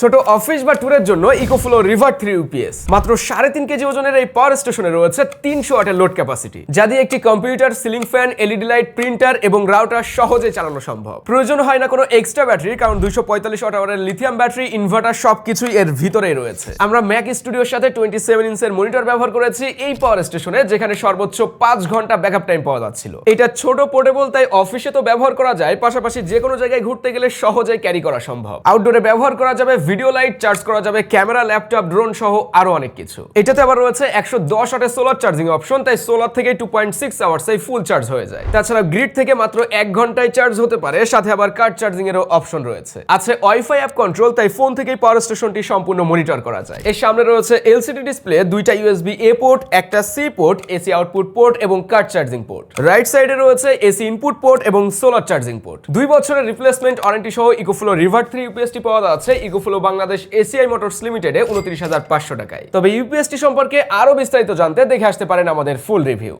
ছোট অফিস বা ট্যুরের জন্য ইকোফ্লো রিভার থ্রি ইউপিএস মাত্র সাড়ে তিন কেজি ওজনের এই পাওয়ার স্টেশনে রয়েছে তিনশো ওয়াটের লোড ক্যাপাসিটি যা দিয়ে একটি computer ceiling fan LED light printer এবং রাউটার সহজে চালানো সম্ভব। প্রয়োজন হয় না কোনো এক্সট্রা ব্যাটারি কারণ দুইশো পঁয়তাল্লিশ ওয়াট লিথিয়াম ব্যাটারি ইনভার্টার সবকিছুই এর ভিতরেই রয়েছে। আমরা ম্যাক স্টুডিওর সাথে টোয়েন্টি সেভেন ইঞ্চের মনিটর ব্যবহার করেছি এই পাওয়ার স্টেশনে যেখানে সর্বোচ্চ পাঁচ ঘণ্টা ব্যাকআপ টাইম পাওয়া যাচ্ছিল। এটা ছোট পোর্টেবল তাই অফিসে তো ব্যবহার করা যায়, পাশাপাশি যে কোনো জায়গায় ঘুরতে গেলে সহজেই ক্যারি করা সম্ভব। আউটডোরে ব্যবহার করা যাবে ভিডিও লাইট চার্জ করা যাবে, ক্যামেরা, ল্যাপটপ, ড্রোন সহ আরও অনেক কিছু। এটাতে আবার রয়েছে একশো দশ ওয়াটের সোলার চার্জিং অপশন তাই সোলার থেকে টু পয়েন্ট সিক্স আওয়ার্সেই ফুল চার্জ হয়ে যায়। তাছাড়া গ্রিড থেকে মাত্র এক ঘন্টায় চার্জ হতে পারে, সাথে আবার কার চার্জিং এরও অপশন রয়েছে। আছে ওয়াইফাই অ্যাপ কন্ট্রোল তাই ফোন থেকেই পাওয়ার স্টেশনটি সম্পূর্ণ মনিটর করা যায়। এর সামনে রয়েছে এলসিডি ডিসপ্লে দুইটা ইউএসবি এ পোর্ট একটা C port AC output port এবং কার চার্জিং পোর্ট রাইট সাইডে রয়েছে এসি ইনপুট পোর্ট এবং সোলার চার্জিং পোর্ট দুই বছরের রিপ্লেসমেন্ট ওয়ারেন্টি সহ ইকোফ্লো রিভার থ্রি ইউপিএসটি পাওয়া যাচ্ছে ইকোফ্লো বাংলাদেশ এসিআই মোটরস লিমিটেডে উনত্রিশ হাজার পাঁচশো টাকায়। তবে ইউপিএসটি সম্পর্কে আরও বিস্তারিত জানতে দেখে আসতে পারেন আমাদের ফুল রিভিউ।